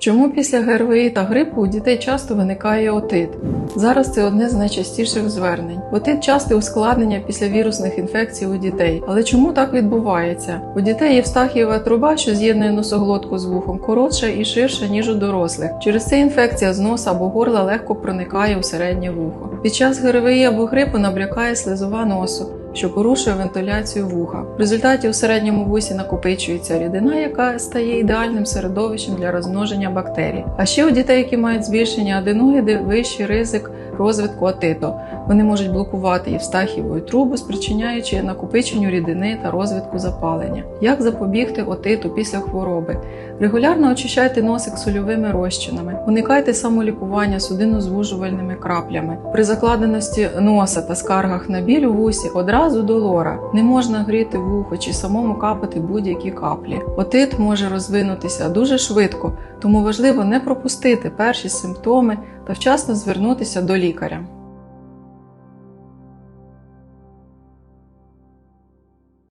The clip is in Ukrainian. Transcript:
Чому після ГРВІ та грипу у дітей часто виникає отит? Зараз це одне з найчастіших звернень. Отит часте ускладнення після вірусних інфекцій у дітей. Але чому так відбувається? У дітей євстахієва труба, що з'єднує носоглотку з вухом, коротша і ширша, ніж у дорослих. Через це інфекція з носа або горла легко проникає у середнє вухо. Під час ГРВІ або грипу набрякає слизова носу що порушує вентиляцію вуха. В результаті у середньому вусі накопичується рідина, яка стає ідеальним середовищем для розмноження бактерій. А ще у дітей, які мають збільшення аденоїди, вищий ризик розвитку отиту. Вони можуть блокувати євстахієву трубу, спричиняючи накопиченню рідини та розвитку запалення. Як запобігти отиту після хвороби? Регулярно очищайте носик сольовими розчинами, уникайте самолікування судинозвужувальними краплями. При закладеності носа та скаргах на біль у вусі одразу до лора. Не можна гріти вухо чи самому капати будь-які каплі. Отит може розвинутися дуже швидко, тому важливо не пропустити перші симптоми та вчасно звернутися до лікаря.